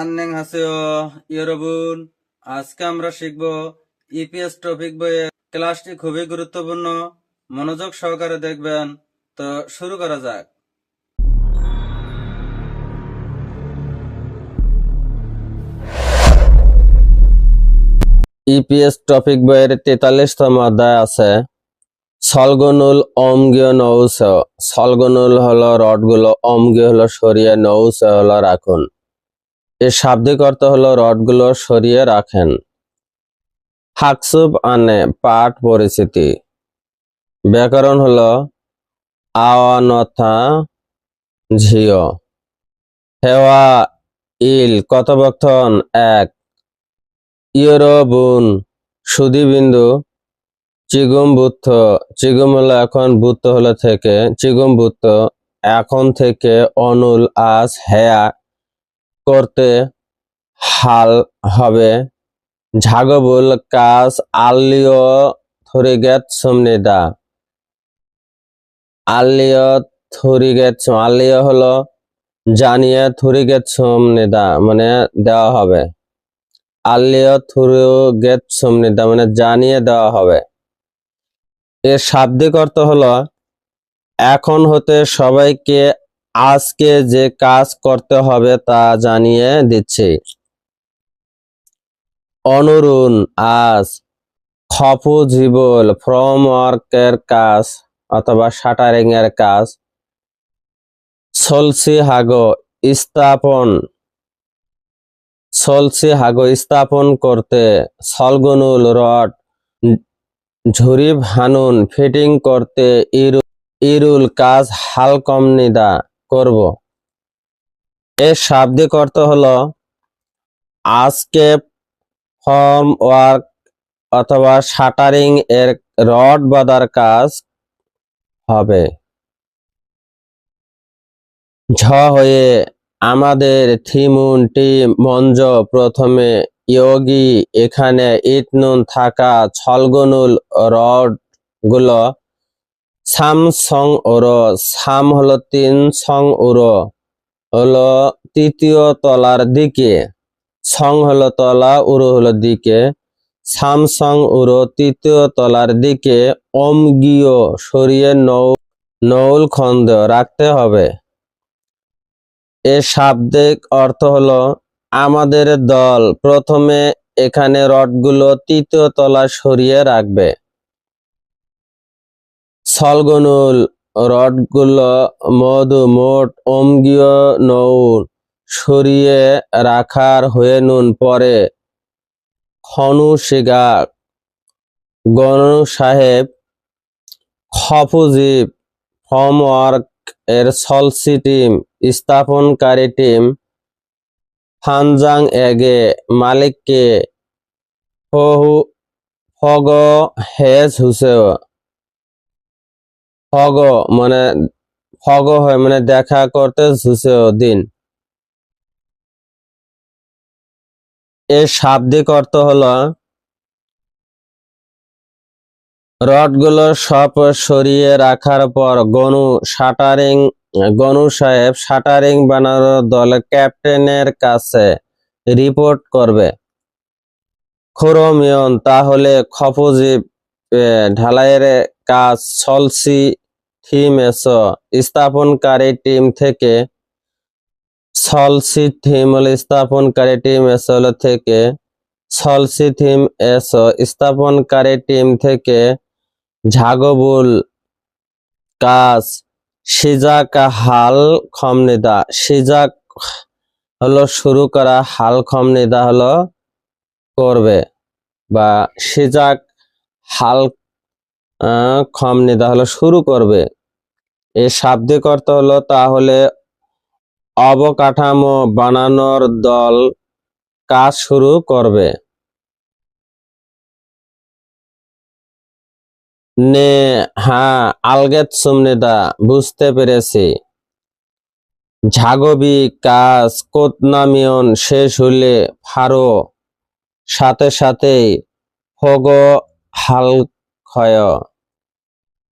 আন্নেং হাসেও ইয়রবুন। আজকে আমরা শিখব ইপিএস টপিক বইয়ের ক্লাসটি খুবই গুরুত্বপূর্ণ। মনোযোগ সহকারে দেখবেন। তো শুরু করা যাক। ইপিএস টপিক বইয়ের তেতাল্লিশতম অধ্যায় আছে, সলগনুল অমগীয় নৌস সলগনুল হলো রডগুলো, অমগীয় হলো সরিয়ে নৌস হলো রাখুন। এর শাব্দিক অর্থ হলো রডগুলো সরিয়ে রাখেন। হাকসুব আনে পাঠ পরিচিতি। ব্যাকরণ হলো, আওয়ানথা ঝিও। হেওয়া ইল কথোপকথন এক। ইয়রবুন সুদিবিন্দু, চিগুম বুদ্ধ। চিগুম হলো এখন বুদ্ধ হলো থেকে, চিগুম বুদ্ধ এখন থেকে অনুল আস হেয়া করতে হাল হবে। ঝাগবুল কাজ আল্লিও থরিগেত সুমনিদা। আল্লিও থরিগেত আল্লিও হলো জানিয়ে থরিগেত সুমনিদা মানে দেওয়া হবে। আল্লিও থুরুগেত সুমনিদা মানে জানিয়ে দেওয়া হবে। এর শাব্দিক অর্থ হলো, এখন হতে সবাইকে আজকে যে কাজ করতে হবে তা জানিয়ে দিচ্ছি। অনুরুণ আজ খপু জীবল ফ্রম ওয়ার্কের কাজ অথবা শাটারিং এর কাজ। সলসি হাগো স্থাপন। সলসি হাগো স্থাপন করতে সলগনুল রড ঝুরি ভানুন ফিটিং করতে ইরু ইরুল কাজ হালকম নিদা। করব। এর শাব্দিক অর্থ হলো আজকে ফর্ম ওয়ার্ক অথবা শাটারিং এর রড বাঁধার কাজ হবে। ঝ হয়ে আমাদের থিমুন, টিম মঞ্জ প্রথমে ইয়োগী, এখানে ইটনুন থাকা ছলগনুল রডগুলো সাম সং ওরো, সাম হলো তিন সং উরো হলো তৃতীয় তলার দিকে। সং হলো তলা উরো হলো দিকে। সাম সং উরো তৃতীয় তলার দিকে। অমগীয় সরিয়ে নৌ, নৌল খন্দ রাখতে হবে। এর শাব্দিক অর্থ হলো, আমাদের দল প্রথমে এখানে রডগুলো তৃতীয় তলায় সরিয়ে রাখবে। সলগনুল, রডগুলো মধু মোট অমগীয় নৌ সরিয়ে রাখার হয়ে নুন পরে। খনু শিগা গনু সাহেব, খফুজিব, হোমওয়ার্ক এর সলসি টিম, স্থাপনকারী টিম ফানজাং এগে মালিককে ফগ হেজ হুসেও। ফগ মানে ফগ হয় মানে দেখা করতে হুসেও দিন। এর শাব্দিক অর্থ হলো, রডগুলো সব সরিয়ে রাখার পর গনু শাটারিং, গনু সাহেব শাটারিং বানানোর দলে ক্যাপ্টেনের কাছে রিপোর্ট করবে। খোরমিয়ন তাহলে খফুজিব ঢালাইয়ের কাজ সলসি থিম এসো। স্থাপনকারী টিম থেকে সলসি থিম হলো, স্থাপনকারী টিম এস হলো থেকে সলসি থিম এস। স্থাপনকারী টিম থেকে ঝাগবুল কাজ, সিজাক হাল খমনিদা। সিজাক হলো শুরু করা, হাল খমনিদা হলো করবে বা সিজাক হাল আহ, খমনিদা হলো শুরু করবে। এর শাব্দিক অর্থ হলো তাহলে অবকাঠামো বানানোর দল কাজ শুরু করবে। নে হ্যাঁ আলগেত সুমনিদা বুঝতে পেরেছি। ঝাগবি কাজ কোতনামিয়ন শেষ হলে ফারো সাথে সাথেই ফগ হাল ক্ষয়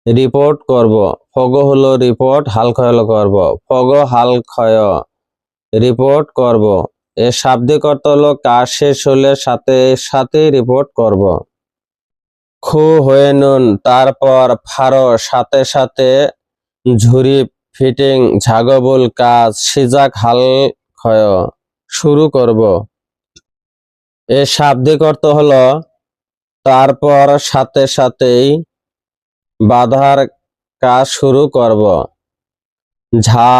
রিপোর্ট করব। ফগ হলো রিপোর্ট হাল ক্ষয় হলো করব। ফগ হাল ক্ষয় রিপোর্ট করব। এর শাব্দিক অর্থ হলো কাজ শেষ হলে সাথে সাথে রিপোর্ট করব। খু হয়ে নুন, তারপর ফারো, সাথে সাথে ঝুরি, ফিটিং, ঝাগবুল, কাজ, সিজাক হাল ক্ষয় শুরু করব। এর শাব্দিক অর্থ হলো তারপর সাথে সাথেই বাধার কাজ শুরু করব। ঝা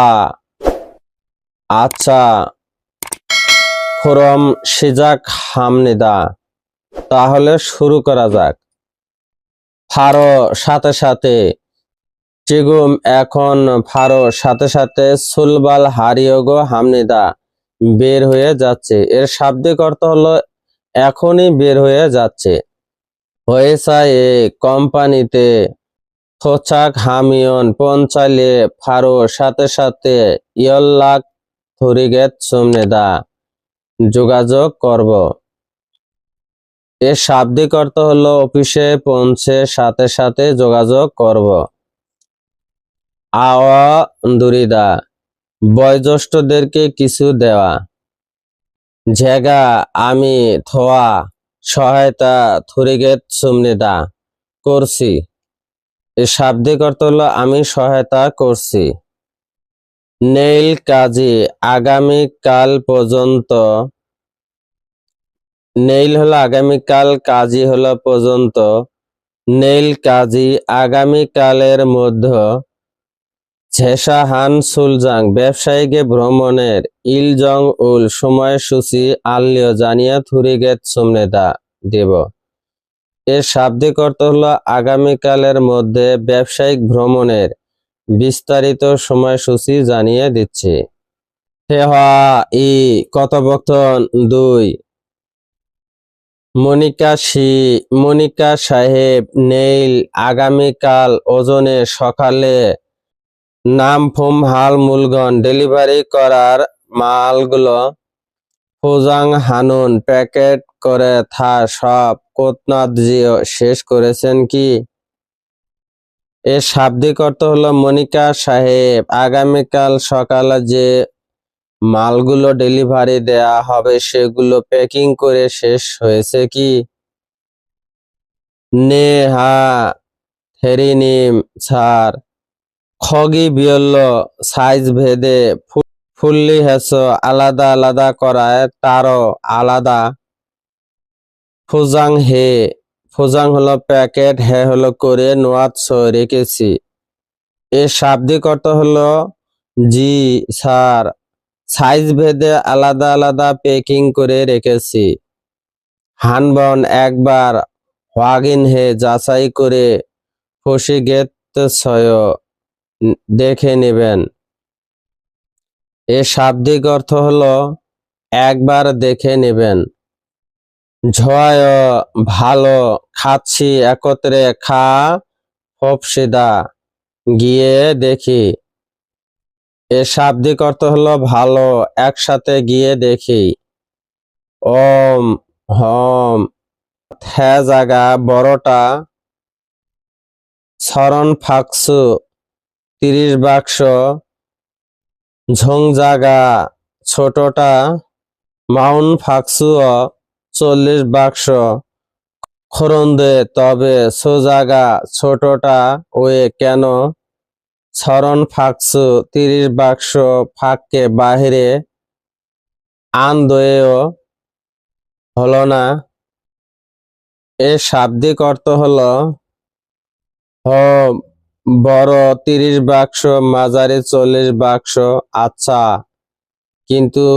আচ্ছা খরম, সিজাক, হামনিদা। তাহলে শুরু করা যাক। ফারো, সাথে সাথে। চিগুম, এখন ফারো, সাথে সাথে সুলবাল হারিয়োগো হামনিদা। বের হয়ে যাচ্ছে। এর শাব্দিক অর্থ হলো, এখনই বের হয়ে যাচ্ছে। হয়েছা এ কোম্পানিতে থোচাক হামিয়ন পঞ্চালে ফারো সাথে সাথে ইয়ল্লাক থরিগেত সুমনেদা যোগাযোগ করব। এর শাব্দিক অর্থ হলো অফিসে পৌঁছে সাথে সাথে যোগাযোগ করব। আওয়া দুরিদা, বয়োজ্যেষ্ঠদেরকে কিছু দেওয়া। ঝেগা, আমি, থোয়া সহায়তা থুরিগেত সুমনিদা করছি। এর শাব্দিক অর্থ হলো আমি সহায়তা করছি। নেইল কাজী, আগামী কাল পর্যন্ত। নেইল হলো আগামীকাল কাজী হলো পর্যন্ত। নেইল কাজী, আগামী কালের মধ্যে ঝেসাহান সুলজাং ব্যবসায়ীকে ভ্রমণের ইলজং উল সময়সূচি আল্লিও জানিয়া থুরিগেত সুমনেদা দেব। এর শাব্দিক অর্থ হলো আগামীকালের মধ্যে ব্যবসায়িক ভ্রমণের বিস্তারিত সময়সূচি জানিয়ে দিচ্ছে। হেহা ই কথোপকথন দুই। মনিকা সি মনিকা সাহেব নেইল আগামীকাল ওজনে সকালে নাম ফোম হাল মূলগন। ডেলিভারি করার মালগুলো ফুজাং হানুন প্যাকেট করে থা সব। কোতনাথ জিও, শেষ করেছেন কি? এর শাব্দিক অর্থ হলো মনিকা সাহেব, আগামীকাল সকালে যে মালগুলো ডেলিভারি দেয়া হবে সেগুলো প্যাকিং করে শেষ হয়েছে কি? নে হা থেরিনিম ছাড় খগি বিয়ল্ল সাইজ ভেদে ফুল্লি হেস আলাদা আলাদা করায় তারও আলাদা। ফুজাং হে, ফুজাং হলো প্যাকেট, হে হলো করে নোয়াত রেখেছি। এর শাব্দিক অর্থ হলো জি স্যার সাইজ ভেদে আলাদা আলাদা প্যাকিং করে রেখেছি। হানবন একবার, হোয়াগিন হে যাচাই করে ফসি গেত ছয় দেখে নেবেন। এর শাব্দিক অর্থ হলো, একবার দেখে নেবেন। ঝয় ভালো খাচ্ছি, একত্রে খা, ফপসিদা, গিয়ে দেখি। এর শাব্দিক অর্থ হলো, ভালো, একসাথে গিয়ে দেখি। ওম, হম, থ্যা জাগা, বড়টা সরণ ফাকসু তিরিশ বাক্স। ঝং জাগা, ছোটটা। মাউন ফাকসু চল্লিশ বাক্স। খরন্দে, তবে সোজাগা ছোটটা। ওয়ে, কেন? সরণ ফাকসু, তিরিশ বাক্স। ফাঁককে বাহিরে। আন্দয়েও হলো না। এর শাব্দিক অর্থ হলো, হ বড় তিরিশ বাক্স, মাঝারি চল্লিশ বাক্স আচ্ছা। কিন্তু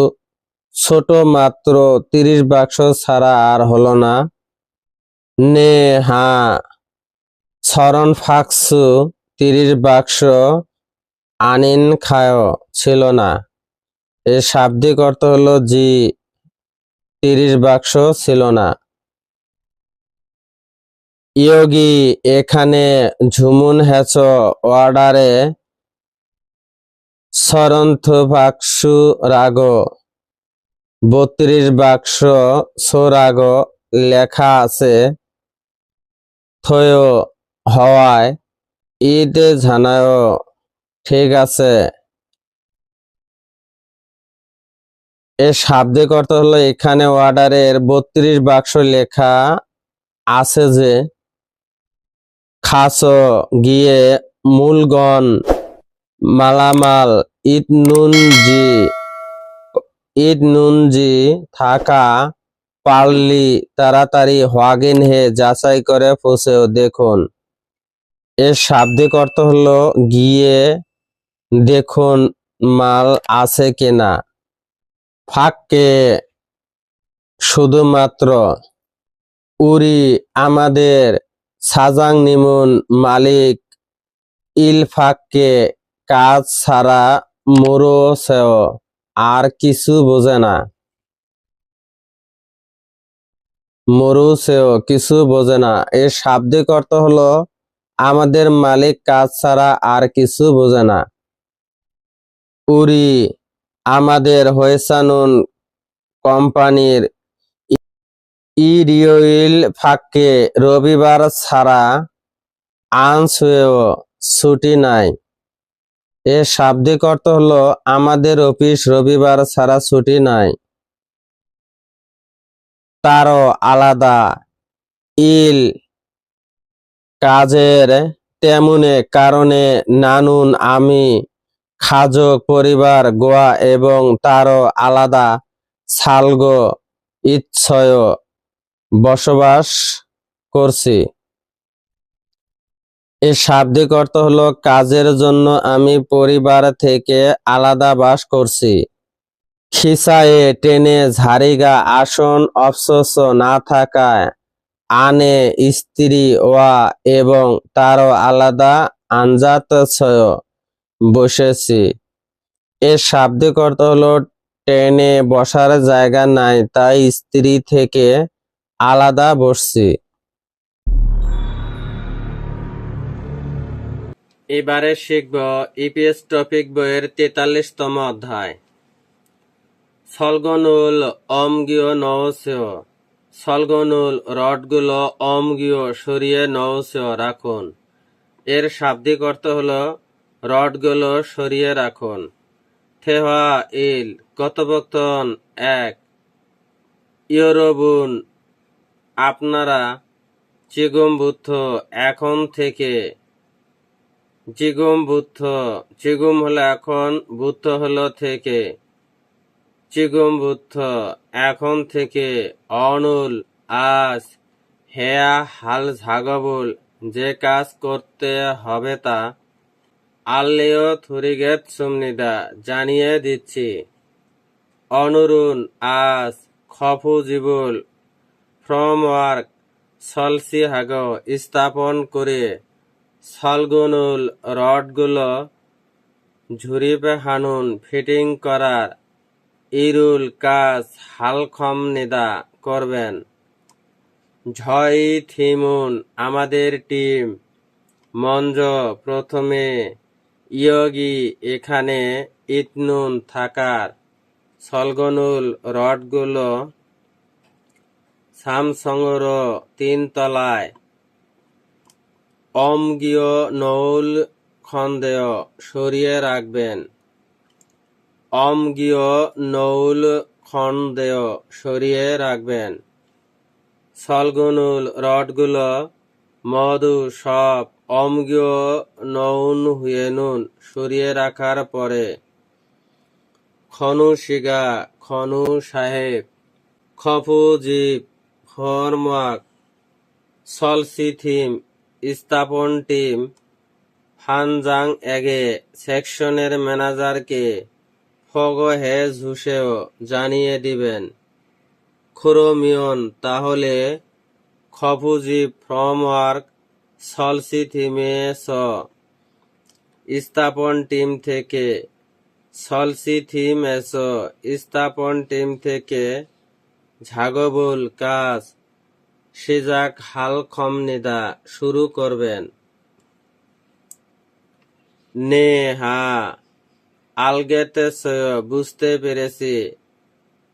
ছোট মাত্র তিরিশ বাক্স ছাড়া আর হলো না। নে, হা। সরণ ফাকসু, তিরিশ বাক্স আনিন খায়, ছিল না। এর শাব্দিক অর্থ হলো জি, তিরিশ বাক্স ছিল না। ইয়োগি, এখানে ঝুমুন হেচ অর্ডারে সরন্থ বাক্সু রাগ। বত্রিশ বাক্স সোরাগ লেখা আছে থয় হওয়ায়। ঈদ জানায়, ঠিক আছে। এর শাব্দিক অর্থ হলো এখানে অর্ডারের বত্রিশ বাক্স লেখা আছে যে খাস গিয়ে মূলগণ মালামাল ইট নুনজি ইট নুনজি থাকা পারলি তাড়াতাড়ি হোয়াগিন হে যাচাই করে ফুসেও দেখুন। এর শাব্দিক অর্থ হলো গিয়ে দেখুন মাল আছে কিনা। ফাঁককে শুধুমাত্র উরি আমাদের সাজাং নিমুন মালিক ইলফাককে কাজ ছাড়া মরো সেও আর কিছু বোঝে না। মরু সেও কিছু বোঝে না। এর শাব্দিক অর্থ হলো, আমাদের মালিক কাজ ছাড়া আর কিছু বোঝে না। উরি, আমাদের হয়েসানুন কোম্পানির ইরিওইল ফাঁককে রবিবার ছাড়া আনসুয়েও ছুটি নাই। এর শাব্দিক অর্থ হলো, আমাদের অফিস রবিবার ছাড়া ছুটি নাই। তারও আলাদা ইল কাজের তেমনে কারণে নানুন, আমি, খাজক পরিবার, গোয়া এবং তারও আলাদা সালগো ইচ্ছয় বসবাস করছি। এর শাব্দিক অর্থ হলো কাজের জন্য আমি পরিবার থেকে আলাদা বাস করছি। খিসায়ে, টেনে, ঝাড়িগা, আসন, অফসোস না থাকায় আনে, স্ত্রী, ওয়া এবং তারও আলাদা আঞ্জাত বসেছি। এর শাব্দিক অর্থ হলো ট্রেনে বসার জায়গা নাই, তাই স্ত্রী থেকে আলাদা বসছি। এবারে শিখব ইপিএস টপিক বইয়ের তেতাল্লিশতম অধ্যায়। সলগনুল অমগীয় নওসেও সলগনুল রডগুলো অমগীয় সরিয়ে নওসেও রাখুন। এর শাব্দিক অর্থ হলো রডগুলো সরিয়ে রাখুন। থেহা ইল কথোপকথন এক। ইয়রবুন আপনারা চিগম বুদ্ধ এখন থেকে চিগুম বুদ্ধ, চিগুম হলো এখন, বুদ্ধ হলো থেকে। চিগুম বুদ্ধ এখন থেকে অনুল, আজ, হেয়া, হাল ঝাগবুল, যে কাজ করতে হবে তা আল্লেও থুরিগেত সুমনিদা জানিয়ে দিচ্ছি। অনুরুন, আজ, খফু জিবুল ফ্রমওয়ার্ক সলসি হাগ, স্থাপন করে সলগুনুল রডগুলো ঝুরিপে হানুন, ফিটিং করার ইরুল কাজ হালখম নিদা করবেন। ঝয় থিমুন, আমাদের টিম, মঞ্জ প্রথমে ইয়গি, এখানে ইতনুন থাকার সলগনুল রডগুলো তিন তলায় অমগীয় নৌল খন্দেয় সরিয়ে রাখবেন অমগীয় নৌল খন্দেয় সরিয়ে রাখবেন সলগুনুল রডগুলো মধু সব অমগীয় নৌন হুয়েনুন সরিয়ে রাখার পরে খনু শিগা খনু সাহেব খফু জীব ফরমাক সলসি থিম স্থাপন টিম ফানজাং এগে সেকশনের ম্যানেজারকে ফগ হে ঝুসেও জানিয়ে দিবেন, খুরোমিয়ন, তাহলে খফুজি ফ্রমওয়ার্ক সলসি থিমে স স্থাপন টিম থেকে সলসি থিম এস স্থাপন টিম থেকে ঝাগবুল কাজ সিজাক হাল খমনিদা শুরু করবেন। নে হা আলগেতে বুঝতে পেরেছি।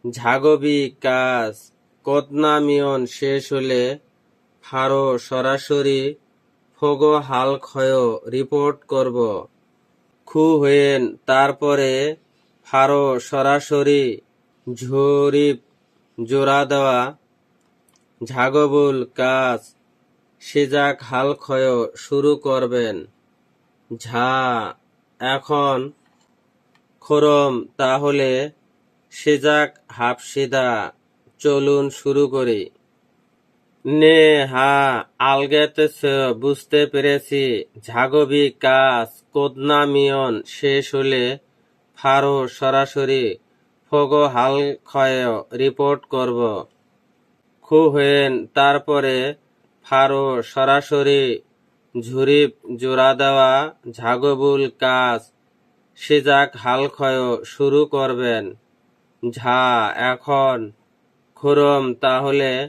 ঝাগবি কাজ কতনামিয়ন শেষ হলে ফারো সরাসরি ফগো হাল ক্ষয় রিপোর্ট করব। খু হয়েন তারপরে ফারো সরাসরি ঝুরিপ জোড়া দেওয়া, ঝাগবুল কাজ সিজাক হাল ক্ষয় শুরু করবেন। ঝা, এখন খরম, তাহলে সিজাক হাফসিদা চলুন শুরু করি। নে, হা, আলগেতেছে, বুঝতে পেরেছি, ঝাগবি কাজ কোদনামিয়ন শেষ হলে ফারো সরাসরি ফগো হাল ক্ষয় রিপোর্ট করব। খু খুহেন তারপরে ফারো সরাসরি ঝুরিপ জোড়া দেওয়া ঝাগবুল কাজ সিজাক হাল ক্ষয় শুরু করবেন। ঝা, এখন। খুরম, তাহলে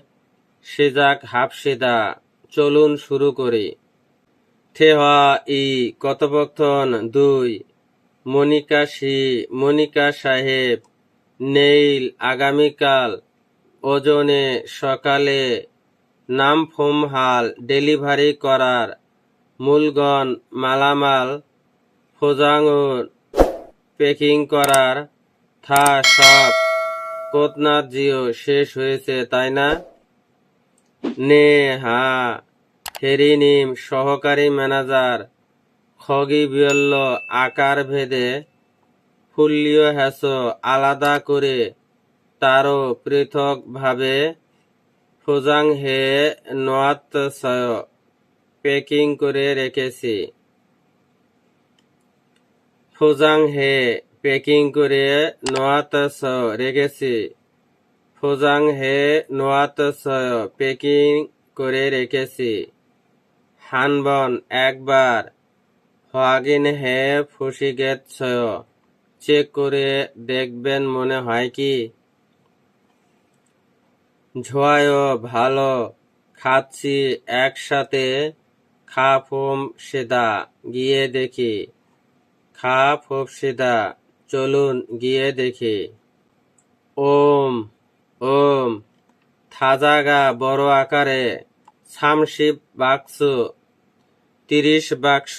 সিজাক হাফসিদা, চলুন শুরু করি। থেহা ই, কথোপকথন দুই। মনিকা সি মনিকা সাহেব। নেইল আগামীকাল ওজনে সকালে নাম ফোম হাল ডেলিভারি করার মূলগণ মালামাল ফোজাঙুর প্যাকিং করার থা সব কোতনাথ জিও শেষ হয়েছে, তাই না? নে হা, হেরিনিম সহকারী ম্যানেজার খগি বিয়ল্ল আকার ভেদে ফুল্লিও হ্যাস আলাদা করে তারও পৃথকভাবে ফোজাং হে নোয়াত প্যাকিং করে রেখেছি। ফোজাং হে প্যাকিং করে নোয়াত রেখেছি। ফোজাং হে নোয়াত প্যাকিং করে রেখেছি। হানবন, একবার হাগিন হে ফুসিগেত চেক করে দেখবেন মনে হয় কি? ঝোয়ায়, ভালো, খাচ্ছি একসাথে, খা ফোম সেদা, গিয়ে দেখি। খা ফোপ সেদা, চলুন গিয়ে দেখি। ওম ওম থাজাগা বড় আকারে সামশিপ বাক্স, তিরিশ বাক্স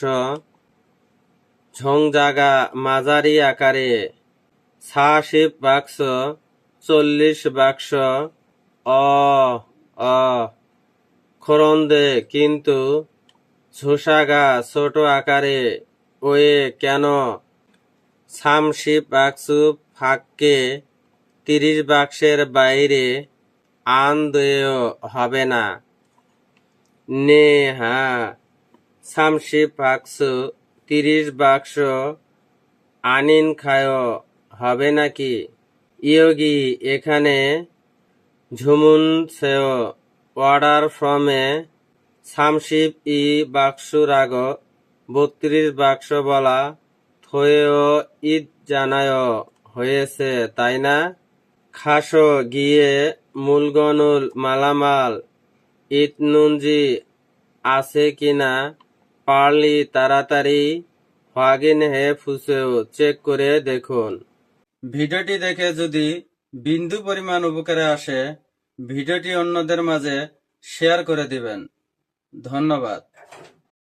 ঝংজাগা মাঝারি আকারে ছাশিপ বাক্স, চল্লিশ বাক্স, অ অ। খরন্দে কিন্তু ঝোসাগা ছোট আকারে ওয়ে কেন? সামশি বাক্সু ফাঁককে তিরিশ বাক্সের বাইরে আন দেয় হবে না। নে হা সামশি বাক্স তিরিশ বাক্স আনিন খায়, হবে নাকি? ইয়োগি, এখানে ঝুমুন সেও অর্ডার ফ্রমে সামশিপ ই বাক্সুরাগ বত্রিশ বাক্স বলা থয়েও ঈদ জানায়, হয়েছে, তাই না? খাসো, গিয়ে মূলগনুল মালামাল ইতনুঞ্জি আছে কিনা পারলি তাড়াতাড়ি। ফাগিন হে ফুসেও চেক করে দেখুন। ভিডিওটি দেখে যদি বিন্দু পরিমাণ উপকারে আসে, ভিডিওটি অন্যদের মাঝে শেয়ার করে দিবেন। ধন্যবাদ।